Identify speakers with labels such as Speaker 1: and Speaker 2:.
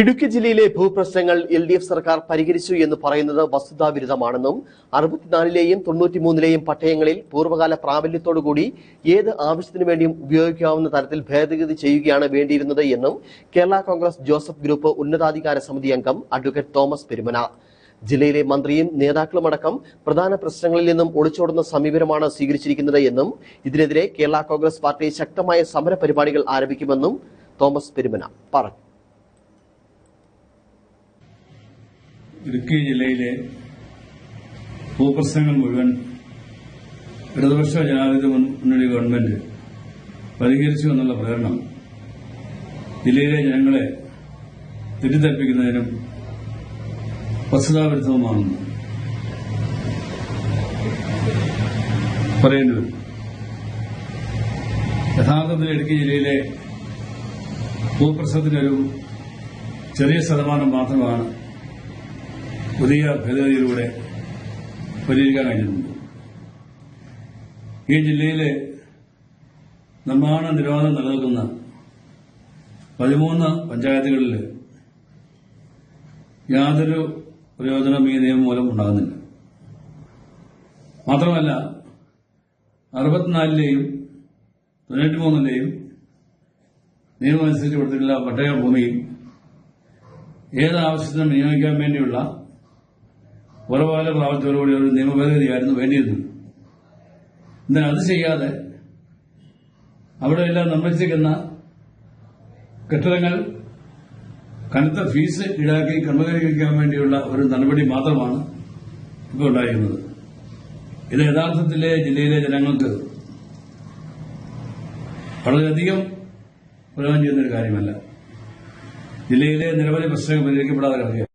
Speaker 1: ഇടുക്കി ജില്ലയിലെ ഭൂപ്രശ്നങ്ങൾ L D F സർക്കാർ പരിഹരിച്ചു എന്ന് പറയുന്നത് വസ്തുതാവിരുദ്ധമാണെന്നും അറുപത്തിനാലിലെയും തൊണ്ണൂറ്റിമൂന്നിലെയും പട്ടയങ്ങളിൽ പൂർവകാല പ്രാബല്യത്തോടുകൂടി ഏത് ആവശ്യത്തിനു വേണ്ടിയും ഉപയോഗിക്കാവുന്ന തരത്തിൽ ഭേദഗതി ചെയ്യുകയാണ് വേണ്ടിയിരുന്നത് എന്നും കേരള കോൺഗ്രസ് ജോസഫ് ഗ്രൂപ്പ് ഉന്നതാധികാര സമിതി അംഗം അഡ്വക്കേറ്റ് തോമസ് പെരുമന. ജില്ലയിലെ മന്ത്രിയും നേതാക്കളുമടക്കം പ്രധാന പ്രശ്നങ്ങളിൽ നിന്നും ഒളിച്ചോടുന്ന സമീപനമാണ് സ്വീകരിച്ചിരിക്കുന്നത് എന്നും ഇതിനെതിരെ കേരള കോൺഗ്രസ് പാർട്ടി ശക്തമായ സമര പരിപാടികൾ ആരംഭിക്കുമെന്നും തോമസ് പെരുമന പറഞ്ഞു.
Speaker 2: ഇടുക്കി ജില്ലയിലെ ഭൂപ്രശ്നങ്ങൾ മുഴുവൻ ഇടതുപക്ഷ ജനാധിപത്യ മുന്നണി ഗവൺമെന്റ് പരിഹരിച്ചു എന്നുള്ള പ്രകടനം ജില്ലയിലെ ജനങ്ങളെ തെറ്റിദ്ധരിപ്പിക്കുന്നതിനും വസ്തുതാവിരുദ്ധവുമാണെന്ന് പറയേണ്ടി വരും. യഥാർത്ഥത്തിൽ ഇടുക്കി ജില്ലയിലെ ഭൂപ്രശ്നത്തിനൊരു ചെറിയ ശതമാനം മാത്രമാണ് പുതിയ ഭേദഗതിയിലൂടെ പരിഹരിക്കാൻ കഴിഞ്ഞിട്ടുണ്ട്. ഈ ജില്ലയിലെ നിർമ്മാണ നിരോധനം നിലനിൽക്കുന്ന പതിമൂന്ന് പഞ്ചായത്തുകളിൽ യാതൊരു പ്രയോജനം ഈ നിയമം മൂലം ഉണ്ടാകുന്നില്ല. മാത്രമല്ല അറുപത്തിനാലിലെയും തൊണ്ണൂറ്റിമൂന്നിലെയും നിയമമനുസരിച്ച് കൊടുത്തിട്ടുള്ള പട്ടയ ഭൂമിയും ഏത് ആവശ്യത്തിനും വിനിയോഗിക്കാൻ വേണ്ടിയുള്ള ഉറവാല പ്രാബല്യത്തോടുകൂടി ഒരു നിയമഭേദഗതിയായിരുന്നു വേണ്ടിയിരുന്നത്. എന്നാൽ അത് ചെയ്യാതെ അവിടെയെല്ലാം നിർമ്മിച്ചിരിക്കുന്ന കെട്ടിടങ്ങൾ കനത്ത ഫീസ് ഈടാക്കി ക്രമീകരിക്കാൻ വേണ്ടിയുള്ള ഒരു നടപടി മാത്രമാണ് ഇപ്പോൾ ഉണ്ടായിരിക്കുന്നത് ഇത് യഥാർത്ഥത്തിലെ ജില്ലയിലെ ജനങ്ങൾക്ക് വളരെയധികം പ്രയോജനം ചെയ്യുന്ന ഒരു കാര്യമല്ല. ജില്ലയിലെ നിരവധി പ്രശ്നങ്ങൾ പരിഹരിക്കപ്പെടാതെ കിടക്കുകയാണ്